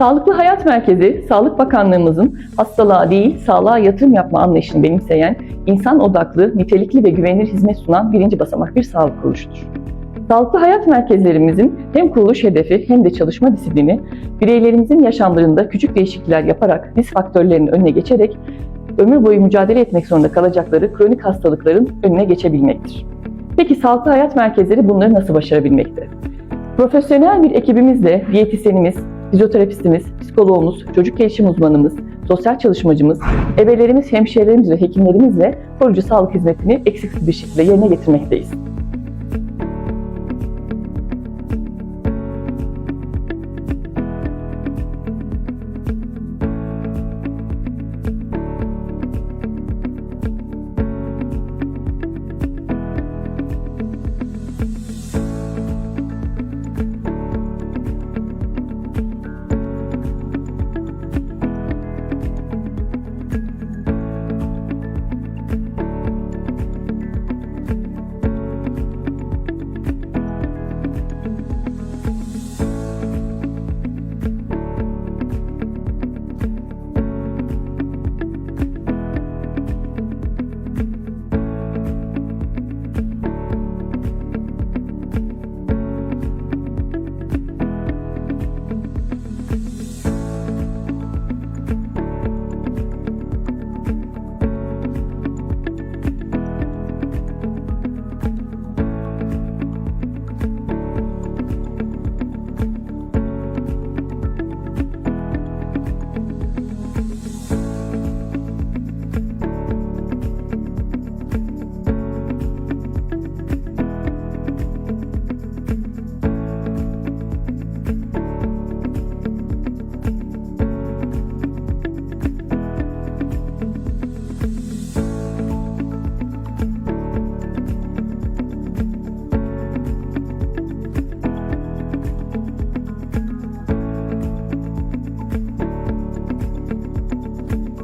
Sağlıklı Hayat Merkezi, Sağlık Bakanlığımızın hastalığa değil, sağlığa yatırım yapma anlayışını benimseyen, insan odaklı, nitelikli ve güvenilir hizmet sunan birinci basamak bir sağlık kuruluşudur. Sağlıklı hayat merkezlerimizin hem kuruluş hedefi hem de çalışma disiplini, bireylerimizin yaşamlarında küçük değişiklikler yaparak risk faktörlerinin önüne geçerek ömür boyu mücadele etmek zorunda kalacakları kronik hastalıkların önüne geçebilmektir. Peki sağlıklı hayat merkezleri bunları nasıl başarabilmekte? Profesyonel bir ekibimizle diyetisyenimiz, fizyoterapistimiz, psikoloğumuz, çocuk gelişim uzmanımız, sosyal çalışmacımız, ebelerimiz, hemşehrilerimiz ve hekimlerimizle koruyucu sağlık hizmetini eksiksiz bir şekilde yerine getirmekteyiz.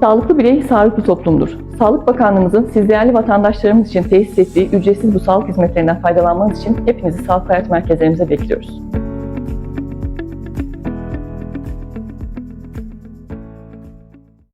Sağlıklı birey sağlıklı toplumdur. Sağlık Bakanlığımızın siz değerli vatandaşlarımız için tesis ettiği ücretsiz bu sağlık hizmetlerinden faydalanmanız için hepinizi sağlık hayat merkezlerimize bekliyoruz.